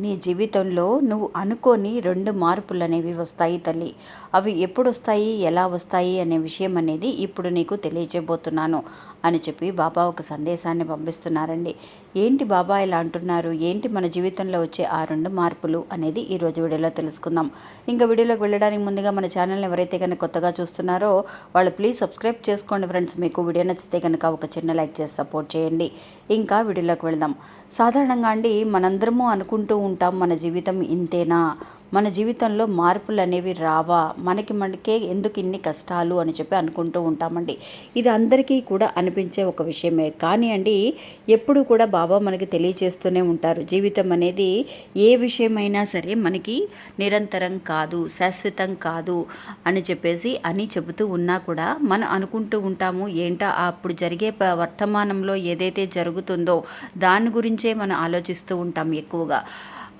నీ జీవితంలో నువ్వు అనుకోని రెండు మార్పులు అనేవి వస్తాయి తల్లి. అవి ఎప్పుడు వస్తాయి ఎలా వస్తాయి అనే విషయం అనేది ఇప్పుడు నీకు తెలియజేయబోతున్నాను అని చెప్పి బాబా ఒక సందేశాన్ని పంపిస్తున్నారండి. ఏంటి బాబా ఇలా అంటున్నారు? ఏంటి మన జీవితంలో వచ్చే ఆ రెండు మార్పులు అనేది ఈరోజు వీడియోలో తెలుసుకుందాం. ఇంకా వీడియోలోకి వెళ్ళడానికి ముందుగా మన ఛానల్ని ఎవరైతే కనుక కొత్తగా చూస్తున్నారో వాళ్ళు ప్లీజ్ సబ్స్క్రైబ్ చేసుకోండి ఫ్రెండ్స్. మీకు వీడియో నచ్చితే కనుక ఒక చిన్న లైక్ చేసి సపోర్ట్ చేయండి. ఇంకా వీడియోలోకి వెళ్దాం. సాధారణంగా అండి మనందరము అనుకుంటూ ఉంటాం మన జీవితం ఇంతేనా? మన జీవితంలో మార్పులు అనేవి రావా? మనకి మనకే ఎందుకు ఇన్ని కష్టాలు అని చెప్పి అనుకుంటూ ఉంటామండి. ఇది అందరికీ కూడా అనిపించే ఒక విషయమే. కానీ అండి ఎప్పుడు కూడా బాబా మనకి తెలియజేస్తూనే ఉంటారు. జీవితం అనేది ఏ విషయమైనా సరే మనకి నిరంతరం కాదు శాశ్వతం కాదు అని చెప్పేసి అని చెబుతూ ఉన్నా కూడా మనం అనుకుంటూ ఉంటాము ఏంటా అప్పుడు జరిగే వర్తమానంలో ఏదైతే జరుగుతుందో దాని గురించే మనం ఆలోచిస్తూ ఉంటాం ఎక్కువగా.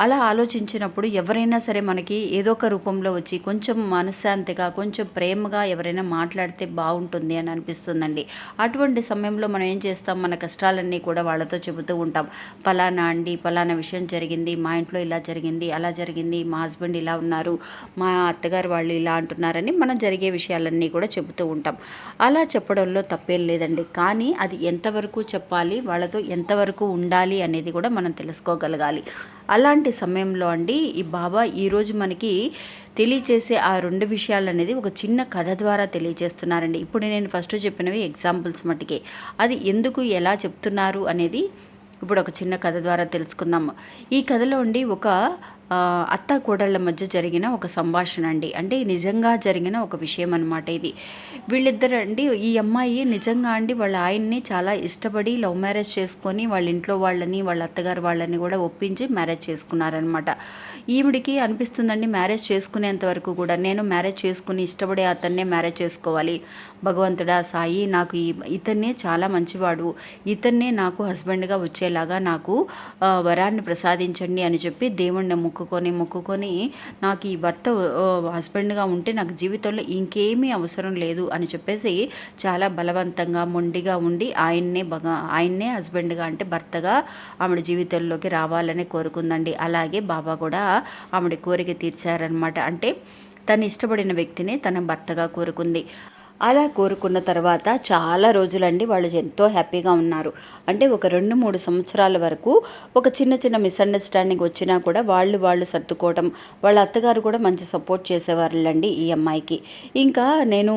అలా ఆలోచించినప్పుడు ఎవరైనా సరే మనకి ఏదో ఒక రూపంలో వచ్చి కొంచెం మనశ్శాంతిగా కొంచెం ప్రేమగా ఎవరైనా మాట్లాడితే బాగుంటుంది అని అనిపిస్తుందండి. అటువంటి సమయంలో మనం ఏం చేస్తాం? మన కష్టాలన్నీ కూడా వాళ్ళతో చెబుతూ ఉంటాం. పలానా అండి పలానా విషయం జరిగింది మా ఇంట్లో ఇలా జరిగింది అలా జరిగింది మా హస్బెండ్ ఇలా ఉన్నారు మా అత్తగారు వాళ్ళు ఇలా అంటున్నారని మనం జరిగే విషయాలన్నీ కూడా చెబుతూ ఉంటాం. అలా చెప్పడంలో తప్పేం లేదండి. కానీ అది ఎంతవరకు చెప్పాలి? వాళ్ళతో ఎంతవరకు ఉండాలి అనేది కూడా మనం తెలుసుకోగలగాలి. అలాంటి సమయంలో అండి ఈ బాబా ఈరోజు మనకి తెలియచేసే ఆ రెండు విషయాలు అనేది ఒక చిన్న కథ ద్వారా తెలియజేస్తున్నారండి ఇప్పుడు నేను ఫస్ట్ చెప్పినవి ఎగ్జాంపుల్స్ మటుకే. అది ఎందుకు ఎలా చెప్తున్నారు అనేది ఇప్పుడు ఒక చిన్న కథ ద్వారా తెలుసుకుందాం ఈ కథలో ఉండి ఒక అత్త కోడళ్ళ మధ్య జరిగిన ఒక సంభాషణ అండి. అంటే నిజంగా జరిగిన ఒక విషయం అనమాట ఇది. వీళ్ళిద్దరు అండి ఈ అమ్మాయి నిజంగా అండి వాళ్ళ ఆయన్ని చాలా ఇష్టపడి లవ్ మ్యారేజ్ చేసుకొని వాళ్ళ ఇంట్లో వాళ్ళని వాళ్ళ అత్తగారు వాళ్ళని కూడా ఒప్పించి మ్యారేజ్ చేసుకున్నారనమాట ఈవిడికి అనిపిస్తుందండి మ్యారేజ్ చేసుకునేంత వరకు కూడా. నేను మ్యారేజ్ చేసుకుని ఇష్టపడే అతన్నే మ్యారేజ్ చేసుకోవాలి. భగవంతుడా సాయి నాకు ఈ ఇతన్నే చాలా మంచివాడు. ఇతన్నే నాకు హస్బెండ్గా వచ్చేలాగా నాకు వరాన్ని ప్రసాదించండి అని చెప్పి దేవుణ్ణి మొక్కుకొని మొక్కుకొని నాకు ఈ భర్త హస్బెండ్గా ఉంటే నాకు జీవితంలో ఇంకేమీ అవసరం లేదు అని చెప్పేసి చాలా బలవంతంగా మొండిగా ఉండి ఆయన్నే బగ ఆయన్నే హస్బెండ్గా అంటే భర్తగా ఆవిడ జీవితంలోకి రావాలని కోరుకుందండి. అలాగే బాబా కూడా ఆవిడ కోరిక తీర్చారనమాట అంటే తను ఇష్టపడిన వ్యక్తిని తన భర్తగా కోరుకుంది. అలా కోరుకున్న తర్వాత చాలా రోజులండి వాళ్ళు ఎంతో హ్యాపీగా ఉన్నారు. అంటే ఒక రెండు మూడు సంవత్సరాల వరకు ఒక చిన్న చిన్న మిస్అండర్స్టాండింగ్ వచ్చినా కూడా వాళ్ళు వాళ్ళు సర్దుకోవడం వాళ్ళ అత్తగారు కూడా మంచి సపోర్ట్ చేసేవాళ్ళండి ఈ అమ్మాయికి. ఇంకా నేను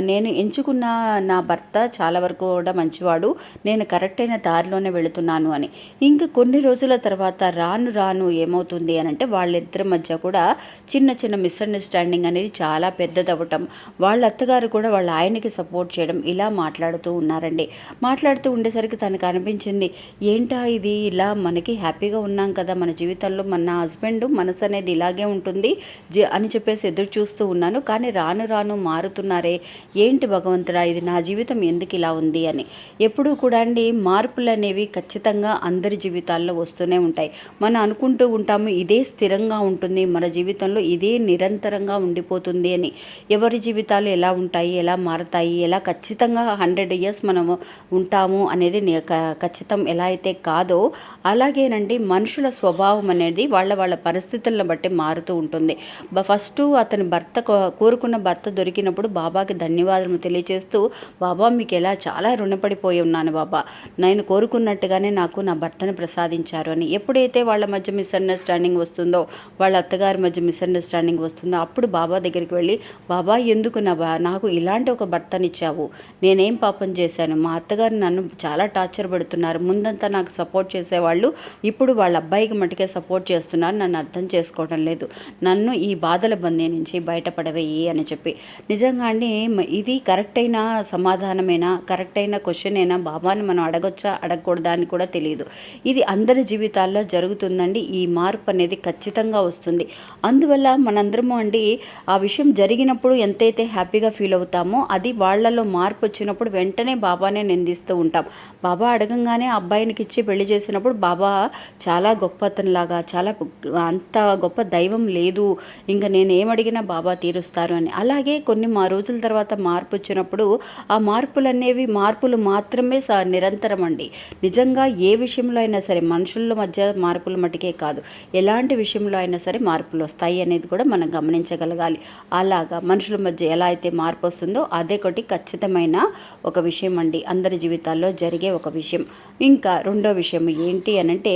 నేను ఎంచుకున్న నా భర్త చాలా వరకు కూడా మంచివాడు. నేను కరెక్ట్ అయిన దారిలోనే వెళుతున్నాను అని. ఇంకా కొన్ని రోజుల తర్వాత రాను రాను ఏమవుతుంది అని అంటే వాళ్ళిద్దరి మధ్య కూడా చిన్న చిన్న మిస్అండర్స్టాండింగ్ అనేది చాలా పెద్దదవ్వటం. వాళ్ళ అత్తగారు కూడా వాళ్ళ ఆయనకి సపోర్ట్ చేయడం ఇలా మాట్లాడుతూ ఉన్నారండి. మాట్లాడుతూ ఉండేసరికి తనకు అనిపించింది ఏంటా ఇది? ఇలా మనకి హ్యాపీగా ఉన్నాం కదా మన జీవితంలో మన హస్బెండ్ మనసు అనేది ఇలాగే ఉంటుంది జ- అని చెప్పేసి ఎదురు చూస్తూ ఉన్నాను. కానీ రాను రాను మారుతున్నారే ఏంటి భగవంతుడా ఇది నా జీవితం ఎందుకు ఇలా ఉంది అని. ఎప్పుడూ కూడా అండి మార్పులు అనేవి ఖచ్చితంగా అందరి జీవితాల్లో వస్తూనే ఉంటాయి. మనం అనుకుంటూ ఉంటాము ఇదే స్థిరంగా ఉంటుంది మన జీవితంలో ఇదే నిరంతరంగా ఉండిపోతుంది అని. ఎవరి జీవితాలు ఎలా ఉంటాయి? ఎలా మారతాయి ఎలా ఖచ్చితంగా హండ్రెడ్ ఇయర్స్ మనము ఉంటాము అనేది ఖచ్చితం ఎలా అయితే కాదో అలాగేనండి మనుషుల స్వభావం అనేది వాళ్ళ వాళ్ళ పరిస్థితులను బట్టి మారుతూ ఉంటుంది. ఫస్ట్ అతని భర్త కో- కోరుకున్న భర్త దొరికినప్పుడు బాబాకి ధన్యవాదాలు తెలియజేస్తూ బాబా మీకు ఎలా చాలా రుణపడిపోయి ఉన్నాను బాబా. నేను కోరుకున్నట్టుగానే నాకు నా భర్తను ప్రసాదించారు అని. ఎప్పుడైతే వాళ్ళ మధ్య మిస్అండర్స్టాండింగ్ వస్తుందో వాళ్ళ అత్తగారి మధ్య మిస్అండర్స్టాండింగ్ వస్తుందో అప్పుడు బాబా దగ్గరికి వెళ్ళి బాబా ఎందుకు నా బా నాకు ఇలాంటి ఒక భర్తనిచ్చావు. నేనేం పాపం చేశాను? మా అత్తగారు నన్ను చాలా టార్చర్ పెడుతున్నారు. ముందంతా నాకు సపోర్ట్ చేసేవాళ్ళు ఇప్పుడు వాళ్ళ అబ్బాయికి మటుకే సపోర్ట్ చేస్తున్నారు. నన్ను అర్థం చేసుకోవడం లేదు. నన్ను ఈ బాధల బందీ నుంచి బయటపడవేయి అని చెప్పి. నిజంగా అండి ఇది కరెక్ట్ అయిన సమాధానమేనా? కరెక్ట్ అయిన క్వశ్చన్ అయినా బాబాని మనం అడగొచ్చా? అడగకూడదా అని కూడా తెలియదు. ఇది అందరి జీవితాల్లో జరుగుతుందండి. ఈ మార్పు అనేది ఖచ్చితంగా వస్తుంది. అందువల్ల మనందరము అండి ఆ విషయం జరిగినప్పుడు ఎంతైతే హ్యాపీగా ఫీల్ అవుతుంది అవుతామో అది వాళ్ళలో మార్పు వచ్చినప్పుడు వెంటనే బాబానే నిందిస్తూ ఉంటాం. బాబా అడగంగానే అబ్బాయినికి ఇచ్చి పెళ్ళి చేసినప్పుడు బాబా చాలా గొప్ప అతనిలాగా చాలా అంత గొప్ప దైవం లేదు ఇంకా నేను ఏమడిగినా బాబా తీరుస్తారు అని. అలాగే కొన్ని మా రోజుల తర్వాత మార్పు వచ్చినప్పుడు ఆ మార్పులు అనేవి మార్పులు మాత్రమే స నిరంతరం అండి. నిజంగా ఏ విషయంలో అయినా సరే మనుషుల మధ్య మార్పులు మటుకే కాదు. ఎలాంటి విషయంలో అయినా సరే మార్పులు వస్తాయి అనేది కూడా మనం గమనించగలగాలి. అలాగా మనుషుల మధ్య ఎలా అయితే మార్పు వస్తుందో అదే ఒకటి ఖచ్చితమైన ఒక విషయం అండి. అందరి జీవితాల్లో జరిగే ఒక విషయం. ఇంకా రెండో విషయం ఏంటి అనంటే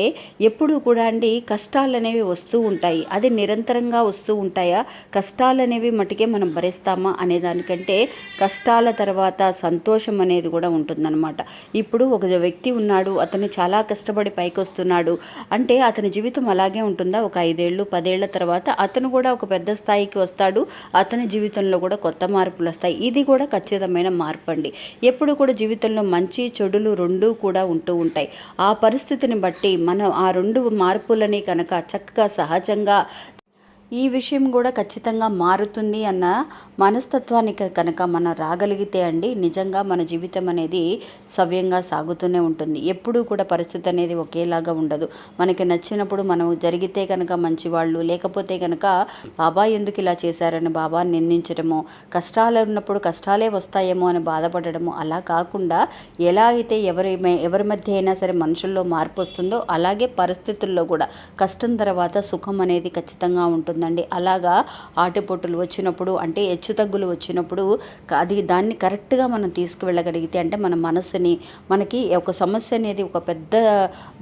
ఎప్పుడూ కూడా అండి కష్టాలు అనేవి వస్తూ ఉంటాయి. అది నిరంతరంగా వస్తూ ఉంటాయా? కష్టాలు అనేవి మటుకే మనం భరిస్తామా అనే దానికంటే కష్టాల తర్వాత సంతోషం అనేది కూడా ఉంటుందన్నమాట. ఇప్పుడు ఒక వ్యక్తి ఉన్నాడు అతను చాలా కష్టపడి పైకి వస్తున్నాడు అంటే అతని జీవితం అలాగే ఉంటుందా? ఒక ఐదేళ్ళు పదేళ్ళ తర్వాత అతను కూడా ఒక పెద్ద స్థాయికి వస్తాడు. అతని జీవితంలో కూడా కొత్త మార్పులు వస్తాయి. ఇది కూడా ఖచ్చితమైన మార్పు అండి ఎప్పుడు కూడా జీవితంలో మంచి చెడులు రెండూ కూడా ఉంటూ ఉంటాయి. ఆ పరిస్థితిని బట్టి మనం ఆ రెండు మార్పులని కనుక చక్కగా సహజంగా ఈ విషయం కూడా ఖచ్చితంగా మారుతుంది అన్న మనస్తత్వానికి కనుక మనం రాగలిగితే అండి నిజంగా మన జీవితం అనేది సవ్యంగా సాగుతూనే ఉంటుంది. ఎప్పుడూ కూడా పరిస్థితి అనేది ఒకేలాగా ఉండదు. మనకి నచ్చినప్పుడు మనం జరిగితే కనుక మంచి వాళ్ళు లేకపోతే కనుక బాబా ఎందుకు ఇలా చేశారని బాబా నిందించడము కష్టాలు ఉన్నప్పుడు కష్టాలే వస్తాయేమో అని బాధపడడము అలా కాకుండా ఎలా అయితే ఎవరి ఎవరి మధ్య అయినా సరే మనుషుల్లో మార్పు వస్తుందో అలాగే పరిస్థితుల్లో కూడా కష్టం తర్వాత సుఖం అనేది ఖచ్చితంగా ఉంటుంది ఉంటుందండి. అలాగా ఆటపోటులు వచ్చినప్పుడు అంటే హెచ్చుతగ్గులు వచ్చినప్పుడు అది దాన్ని కరెక్ట్గా మనం తీసుకువెళ్ళగలిగితే అంటే మన మనసుని మనకి ఒక సమస్య అనేది ఒక పెద్ద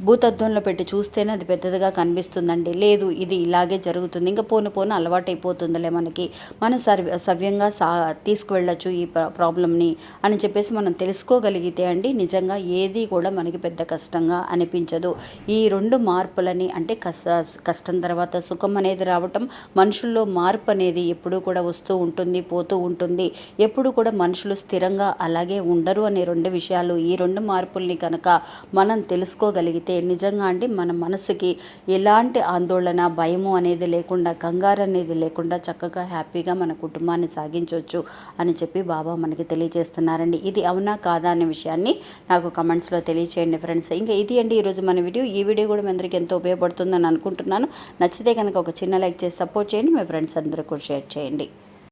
భూతత్వంలో పెట్టి చూస్తేనే అది పెద్దదిగా కనిపిస్తుందండి. లేదు ఇది ఇలాగే జరుగుతుంది. ఇంకా పోను పోను అలవాటు అయిపోతుందిలే మనకి. మనం సర్వ సవ్యంగా సా తీసుకువెళ్ళచ్చు ఈ ప్రాబ్లమ్ని అని చెప్పేసి మనం తెలుసుకోగలిగితే అండి నిజంగా ఏది కూడా మనకి పెద్ద కష్టంగా అనిపించదు. ఈ రెండు మార్పులని అంటే కష్ట కష్టం తర్వాత సుఖం అనేది రావటం మనుషుల్లో మార్పు అనేది ఎప్పుడూ కూడా వస్తూ ఉంటుంది పోతూ ఉంటుంది. ఎప్పుడు కూడా మనుషులు స్థిరంగా అలాగే ఉండరు అనే రెండు విషయాలు. ఈ రెండు మార్పుల్ని కనుక మనం తెలుసుకోగలిగితే నిజంగా అండి మన మనసుకి ఎలాంటి ఆందోళన భయము అనేది లేకుండా కంగారు అనేది లేకుండా చక్కగా హ్యాపీగా మన కుటుంబాన్ని సాగించవచ్చు అని చెప్పి బాబా మనకి తెలియజేస్తున్నారండి. ఇది అవునా కాదా అనే విషయాన్ని నాకు కమెంట్స్లో తెలియచేయండి ఫ్రెండ్స్. ఇంకా ఇది అండి ఈరోజు మన వీడియో. ఈ వీడియో కూడా మీ అందరికీ ఎంతో ఉపయోగపడుతుందని అనుకుంటున్నాను. నచ్చితే కనుక ఒక చిన్న లైక్ చేసి సపోర్ట్ చేయండి. మీ ఫ్రెండ్స్ అందరూ కూడా షేర్ చేయండి.